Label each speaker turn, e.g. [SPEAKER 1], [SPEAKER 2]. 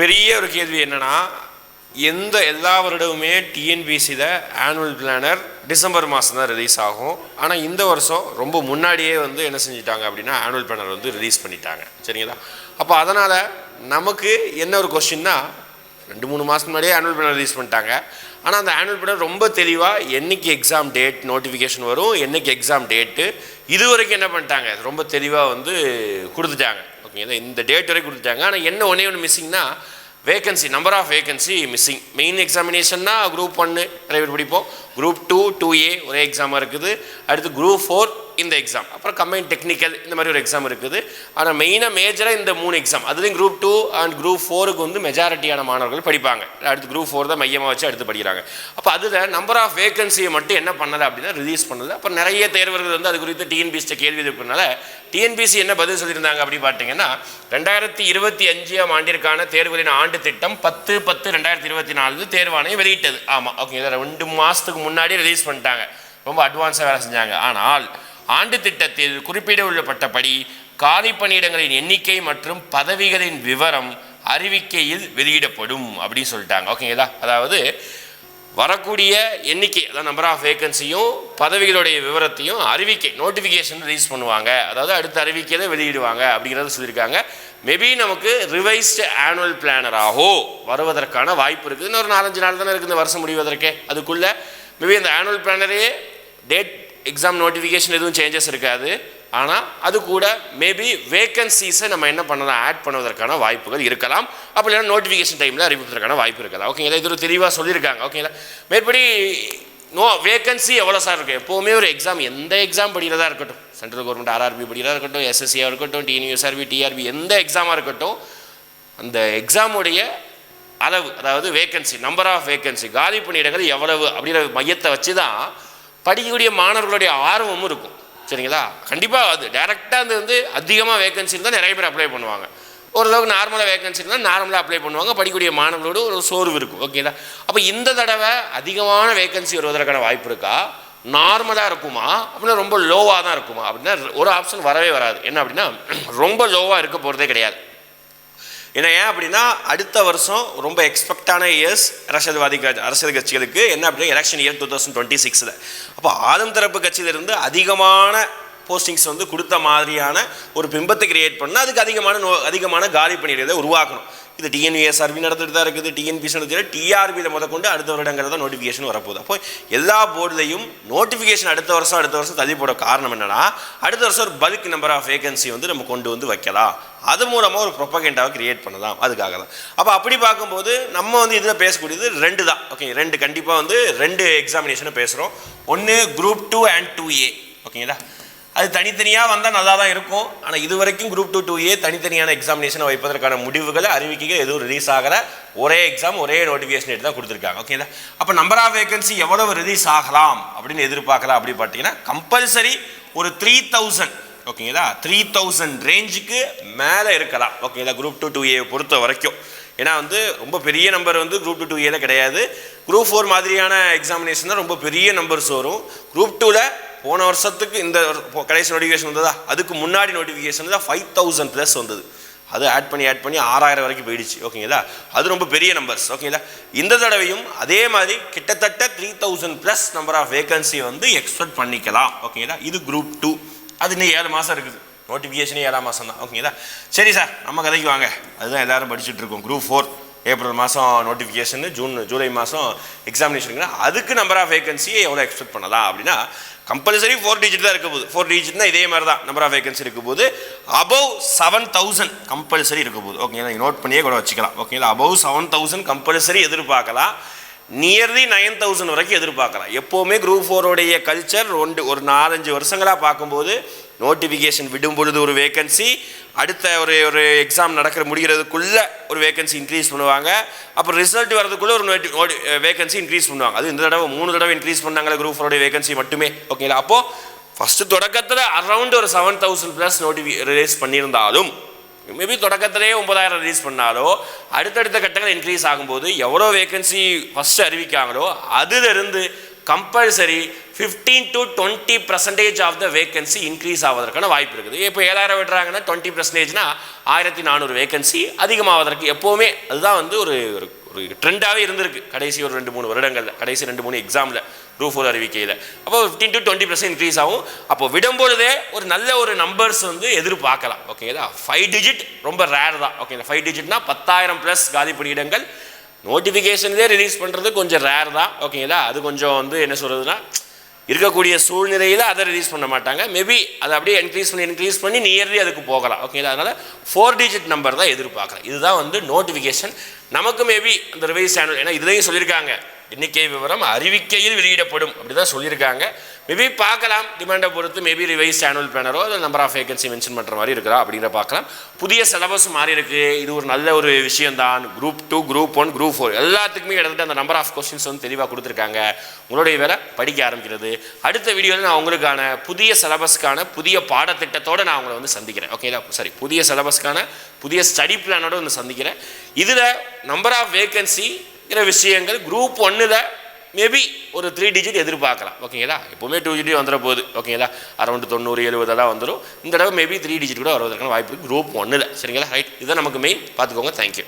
[SPEAKER 1] பெரிய ஒரு கேள்வி என்னென்னா எந்த எல்லா வருடமுமே டிஎன்பிசியில் ஆனுவல் பிளானர் டிசம்பர் மாதம் தான் ரிலீஸ் ஆகும். ஆனால் இந்த வருஷம் ரொம்ப முன்னாடியே வந்து என்ன செஞ்சிட்டாங்க அப்படின்னா ஆனுவல் பிளானர் வந்து ரிலீஸ் பண்ணிட்டாங்க. சரிங்களா? அப்போ அதனால் நமக்கு என்ன ஒரு கொஸ்டின்னா ரெண்டு மூணு மாதம் முன்னாடியே ஆனுவல் பிளானர் ரிலீஸ் பண்ணிட்டாங்க. ஆனால் அந்த ஆனுவல் பிளானர் ரொம்ப தெளிவாக என்னைக்கு எக்ஸாம் டேட் நோட்டிஃபிகேஷன் வரும் என்னைக்கு எக்ஸாம் டேட்டு இது வரைக்கும் என்ன பண்ணிட்டாங்க? ரொம்ப தெளிவாக வந்து கொடுத்துட்டாங்க. ஓகேங்களா இந்த டேட் வரைக்கும் கொடுத்துட்டாங்க. ஆனால் என்ன ஒன்றே ஒன்று மிஸ்ஸிங்னா vacancy number of vacancy missing main எக்ஸாமினேஷன்னா group ஒன்று நிறைய பேர் படிப்போம். குரூப் டூ டூ ஏ ஒரே எக்ஸாமாக இருக்குது. அடுத்து குரூப் ஃபோர் இந்த எக்ஸாம் அப்புறம் கம்பைன் டெக்னிக்கல் இந்த மாதிரி ஒரு எக்ஸாம் இருக்குது. ஆனால் மெயினாக மேஜராக இந்த மூணு எக்ஸாம் அதுலேயும் குரூப் டூ அண்ட் குரூப் ஃபோருக்கு வந்து மெஜாரிட்டியான மாணவர்கள் படிப்பாங்க. அடுத்து குரூப் ஃபோர் தான் மையமாக வச்சு அடுத்து படிக்கிறாங்க. அப்போ அதில் நம்பர் ஆஃப் வேகன்சியை மட்டும் என்ன பண்ணலை அப்படின்னா ரிலீஸ் பண்ணது அப்புறம் நிறைய தேர்வர்கள் வந்து அது குறித்து டிஎன்பிசிட்ட கேள்வி இருக்கிறனால டிஎன்பிசி என்ன பதில் சொல்லியிருந்தாங்க அப்படி பார்த்தீங்கன்னா ரெண்டாயிரத்தி இருபத்தி அஞ்சாம் ஆண்டிற்கான தேர்வுகளின் ஆண்டு திட்டம் பத்து பத்து ரெண்டாயிரத்தி இருபத்தி நாலு தேர்வாணையம் வெளியிட்டது. ஆமாம் ஓகே இதை ரெண்டு மாதத்துக்கு முன்னாடி ரிலீஸ் பண்ணிட்டாங்க. ரொம்ப அட்வான்ஸாக வேலை செஞ்சாங்க. ஆனால் ஆண்டு திட்டத்தில் குறிப்பிடப்பட்டபடி காலி பணியிடங்களின் எண்ணிக்கை மற்றும் பதவிகளின் விவரம் அறிவிக்கையில் வெளியிடப்படும் அப்படின்னு சொல்லிட்டாங்க. ஓகேங்களா அதாவது வரக்கூடிய எண்ணிக்கை அதாவது நம்பர் ஆஃப் வேகன்சியும் பதவிகளுடைய விவரத்தையும் அறிவிக்கை நோட்டிஃபிகேஷன் ரிலீஸ் பண்ணுவாங்க. அதாவது அடுத்த அறிவிக்கையில் வெளியிடுவாங்க அப்படிங்கிறத சொல்லியிருக்காங்க. மேபி நமக்கு ரிவைஸ்டு ஆனுவல் பிளானராகோ வருவதற்கான வாய்ப்பு இருக்குது. இன்னொரு நாலஞ்சு நாள் தானே இருக்குது இந்த வருஷம் முடிவதற்கே. அதுக்குள்ளே மேபி அந்த ஆனுவல் பிளானரே டேட் எக்ஸாம் நோட்டிஃபிகேஷன் எதுவும் சேஞ்சஸ் இருக்காது. ஆனால் அது கூட மேபி வேக்கன்சிஸை நம்ம என்ன பண்ணலாம்? ஆட் பண்ணுவதற்கான வாய்ப்புகள் இருக்கலாம். அப்படி இல்லைன்னா நோட்டிஃபிகேஷன் டைமில் அறிவிப்பதற்கான வாய்ப்பு இருக்கலாம். ஓகேங்களா இது ஒரு தெளிவாக சொல்லியிருக்காங்க. ஓகேங்களா மேற்படி நோ வேகன்சி எவ்வளோ சார் இருக்குது எப்போவுமே ஒரு எக்ஸாம் எந்த எக்ஸாம் படிக்கிறதா இருக்கட்டும் சென்ட்ரல் கவர்மெண்ட் ஆர்ஆர்பி படிக்கிறதா இருக்கட்டும் எஸ்எஸ்சியாக இருக்கட்டும் டிஎன்யூஎஸ்ஆர்பி டிஆர்பி எந்த எக்ஸாமாக இருக்கட்டும் அந்த எக்ஸாமுடைய அளவு அதாவது வேகன்சி நம்பர் ஆஃப் வேகன்சி காலி பணியிடங்கள் எவ்வளவு அப்படிங்கிற மையத்தை வச்சு தான் படிக்கக்கூடிய மாணவர்களுடைய ஆர்வமும் இருக்கும். சரிங்களா? கண்டிப்பாக அது டேரெக்டாக அது வந்து அதிகமாக வேகன்சி இருந்தால் நிறைய பேர் அப்ளை பண்ணுவாங்க. ஓரளவுக்கு நார்மலாக வேகன்சி இருந்தால் நார்மலாக அப்ளை பண்ணுவாங்க. படிக்கக்கூடிய மாணவர்களோட ஒரு சோர்வு இருக்கும். ஓகேங்களா அப்போ இந்த தடவை அதிகமான வேகன்சி வருவதற்கான வாய்ப்பு இருக்கா? நார்மலாக இருக்குமா? அப்படின்னா ரொம்ப லோவாக தான் இருக்குமா? அப்படின்னா ஒரு ஆப்ஷன் வரவே வராது. என்ன அப்படின்னா ரொம்ப லோவாக இருக்க போகிறதே கிடையாது. ஏன்னா ஏன் அப்படின்னா அடுத்த வருஷம் ரொம்ப எக்ஸ்பெக்டான இயர்ஸ் அரசியல்வாதி க- அரசியல் கட்சிகளுக்கு என்ன அப்படின்னா election year two thousand twenty சிக்ஸில் அப்போ ஆளும் தரப்பு கட்சியிலிருந்து அதிகமான போஸ்டிங்ஸ் வந்து கொடுத்த மாதிரியான ஒரு பிம்பத்தை கிரியேட் பண்ணால் அதுக்கு அதிகமான நோ அதிகமான காலி பணியிடத்தை உருவாக்கணும். இது டிஎன்யூஎஸ்ஆர்பி நடந்துட்டு தான் இருக்குது. டிஎன்பிசி நடந்துட்டு டிஆர்பியில் முத கொண்டு அடுத்த வருடங்கிறத நோட்டிஃபிகேஷன் வரப்போகுது. அப்போ எல்லா போர்டுலையும் நோட்டிஃபிகேஷன் அடுத்த வருஷம் அடுத்த வருஷம் தள்ளி போட காரணம் என்னன்னா அடுத்த வருஷம் ஒரு பல்க் நம்பர் ஆஃப் வேகன்சி வந்து நம்ம கொண்டு வந்து வைக்கலாம். அது மூலமாக ஒரு ப்ரொப்பகேண்டாவை கிரியேட் பண்ணலாம். அதுக்காக தான். அப்போ அப்படி பார்க்கும்போது நம்ம வந்து இதில் பேசக்கூடியது ரெண்டு தான். ஓகே ரெண்டு கண்டிப்பாக வந்து ரெண்டு எக்ஸாமினேஷனை பேசுகிறோம் ஒன்று group two and two A ஓகேங்களா அது தனித்தனியாக வந்தால் நல்லா தான் இருக்கும். ஆனால் இது வரைக்கும் குரூப் டூ டூ ஏ தனித்தனியான எக்ஸாமினேஷனை வைப்பதற்கான முடிவுகளை அறிவிக்கைகள் எதுவும் ரிலீஸ் ஆகலை. ஒரே எக்ஸாம் ஒரே நோட்டிஃபிகேஷன் எடுத்து தான் கொடுத்துருக்காங்க. ஓகேங்களா அப்போ நம்பர் ஆஃப் வேகன்சி எவ்வளவு ரிலீஸ் ஆகலாம் அப்படின்னு எதிர்பார்க்கலாம் அப்படி பார்த்தீங்கன்னா கம்பல்சரி ஒரு த்ரீ தௌசண்ட் ஓகேங்களா த்ரீ தௌசண்ட் ரேஞ்சுக்கு மேலே இருக்கலாம். ஓகேங்களா குரூப் டூ டூ ஏ பொறுத்த வரைக்கும். ஏன்னா வந்து ரொம்ப பெரிய நம்பர் வந்து குரூப் டூ டூ ஏல கிடையாது. குரூப் ஃபோர் மாதிரியான எக்ஸாமினேஷன் தான் ரொம்ப பெரிய நம்பர்ஸ் வரும். குரூப் டூவில் போன வருஷத்துக்கு இந்த கடைசி நோட்டிஃபிகேஷன் வந்ததா? அதுக்கு முன்னாடி நோட்டிஃபிகேஷன் தான் ஃபைவ் தௌசண்ட் ப்ளஸ் வந்தது. அது ஆட் பண்ணி ஆட் பண்ணி ஆறாயிரம் வரைக்கும் போயிடுச்சு. ஓகேங்களா அது ரொம்ப பெரிய நம்பர்ஸ் ஓகேங்களா இந்த தடவையும் அதே மாதிரி கிட்டத்தட்ட three thousand plus number of vacancy வந்து எக்ஸ்பெக்ட் பண்ணிக்கலாம். ஓகேங்களா இது குரூப் டூ அது இன்னும் ஏழு மாதம் இருக்குது. நோட்டிஃபிகேஷனே ஏழாம் மாதம் தான் ஓகேங்களா சரி சார் நம்ம கதைக்கு வாங்க. அதுதான் எல்லாரும் படிச்சுட்டு இருக்கோம். குரூப் ஃபோர் ஏப்ரல் மாதம் நோட்டிஃபிகேஷன் ஜூன் ஜூலை மாதம் எக்ஸாமினேஷனுங்க அதுக்கு நம்பர் ஆஃப் வேகன்சியை எவ்வளோ எக்ஸ்பெக்ட் பண்ணலாம் அப்படின்னா கம்பல்சரி ஃபோர் டிஜிட் தான் இருக்க போது ஃபோர் டிஜிட்னா இதே மாதிரி தான் நம்பர் ஆஃப் வேகன்சி இருக்க போது அபவ் செவன் தௌசண்ட் கம்பல்சரி இருக்க போது ஓகேங்களா நீங்கள் நோட் பண்ணியே கூட வச்சுக்கலாம். ஓகேங்களா அபவ் செவன் தௌசண்ட் கம்பல்சரி எதிர்பார்க்கலாம். நியர்லி நைன் தௌசண்ட் வரைக்கும் எதிர்பார்க்கலாம். எப்போவுமே குரூப் ஃபோரோடைய கல்ச்சர் ரெண்டு ஒரு நாலஞ்சு வருஷங்களாக பார்க்கும்போது நோட்டிஃபிகேஷன் விடும் பொழுது ஒரு வேகன்சி அடுத்த ஒரு ஒரு எக்ஸாம் நடக்கிற முடிகிறதுக்குள்ளே ஒரு வேகன்சி இன்க்ரீஸ் பண்ணுவாங்க. அப்புறம் ரிசல்ட் வரதுக்குள்ளே ஒரு நோட்டி வேகன்சி இன்க்ரீஸ் பண்ணுவாங்க. அது இந்த தடவை மூணு தடவை இன்க்ரீஸ் பண்ணாங்களே குரூப் ஃபோரோட வேகன்சி மட்டுமே. ஓகேங்களா? அப்போது ஃபஸ்ட்டு தொடக்கத்தில் அரௌண்ட் ஒரு seven thousand plus notify release பண்ணியிருந்தாலும் மேபி தொடக்கத்திலேயே ஒன்பதாயிரம் ரிலீஸ் பண்ணாலோ அடுத்தடுத்த கட்டங்கள் இன்க்ரீஸ் ஆகும்போது எவ்வளோ வேகன்சி ஃபஸ்ட்டு அறிவிக்காங்களோ அதிலிருந்து compulsory fifteen to twenty percentage of the vacancy increase ஆவதற்கான வாய்ப்பு இருக்குது. இப்போ ஏழாயிரம் விடுறாங்கன்னா டுவெண்ட்டி பர்சன்டேஜ்னா ஆயிரத்தி நானூறு வேகன்சி அதிகமாவதற்கு எப்போவுமே அதுதான் வந்து ஒரு ஒரு ட்ரெண்டாகவே இருந்திருக்கு. கடைசி ஒரு ரெண்டு மூணு வருடங்களில். கடைசி ரெண்டு மூணு எக்ஸாமில் ரூஃப் ஒரு அறிவிக்கையில். அப்போ fifteen to twenty percent increase ஆகும். அப்போ விடும்பொழுதே ஒரு நல்ல ஒரு நம்பர்ஸ் வந்து எதிர்பார்க்கலாம். ஓகேங்களா? ஃபைவ் டிஜிட் ரொம்ப ரேர் தான். ஓகேங்களா ஃபைவ் டிஜிட்னா பத்தாயிரம் ப்ளஸ் காலி பணியிடங்கள். நோட்டிஃபிகேஷன்லேயே ரிலீஸ் பண்ணுறது கொஞ்சம் ரேர் தான். ஓகேங்களா? அது கொஞ்சம் வந்து என்ன சொல்கிறதுனா இருக்கக்கூடிய சூழ்நிலையில் அதை ரிலீஸ் பண்ண மாட்டாங்க. மேபி அதை அப்படியே இன்க்ரீஸ் பண்ணி இன்க்ரீஸ் பண்ணி நியர்லி அதுக்கு போகலாம். ஓகேங்களா அதனால் ஃபோர் டிஜிட் நம்பர் தான் எதிர்பார்க்குறேன். இதுதான் வந்து நோட்டிஃபிகேஷன் நமக்கு மேபி அந்த ரிவைஸ் சேனல் ஏன்னா இதுலேயும் சொல்லியிருக்காங்க. எண்ணிக்கை விவரம் அறிவிக்கையில் வெளியிடப்படும். அப்படி தான் சொல்லியிருக்காங்க. மேபி பார்க்கலாம். டிமாண்டை பொறுத்து மேபி ரிவைஸ் ஆனுவல் பிளானரோ அதில் நம்பர் ஆஃப் வேகன்சி மென்ஷன் பண்ணுற மாதிரி இருக்கிறா அப்படிங்கிற பார்க்கலாம். புதிய சிலபஸ் மாறி இருக்கு. இது ஒரு நல்ல ஒரு விஷயம் தான் group two group one group four எல்லாத்துக்குமே கிட்டத்தட்ட அந்த நம்பர் ஆஃப் கொஸ்டின்ஸ் வந்து தெளிவாக கொடுத்துருக்காங்க. உங்களுடைய வேலை படிக்க ஆரம்பிக்கிறது. அடுத்த வீடியோவில் நான் உங்களுக்கான புதிய சிலபஸ்க்கான புதிய பாடத்திட்டத்தோடு நான் உங்களை வந்து சந்திக்கிறேன். ஓகேதா சரி புதிய சிலபஸ்க்கான புதிய ஸ்டடி பிளானோட வந்து சந்திக்கிறேன். இதில் நம்பர் ஆஃப் வேகன்சிங்கிற விஷயங்கள் குரூப் ஒன்னில் மேபி ஒரு த்ரீ டிஜிட் எதிர்பார்க்கலாம். ஓகேங்களா? எப்போவுமே டூ டிஜிட் வந்துட போகுது ஓகேங்களா? அரௌண்ட் தொண்ணூறு எழுபதெல்லாம் வந்துடும் இந்த தடவை மேபி த்ரீ டிஜிட் கூட வருவதற்கான வாய்ப்பு இருக்குது குரூப் ஒன்றில் சரிங்களா? ரைட் இதுதான் நமக்கு மெயின் பார்த்துக்கோங்க. தேங்க்யூ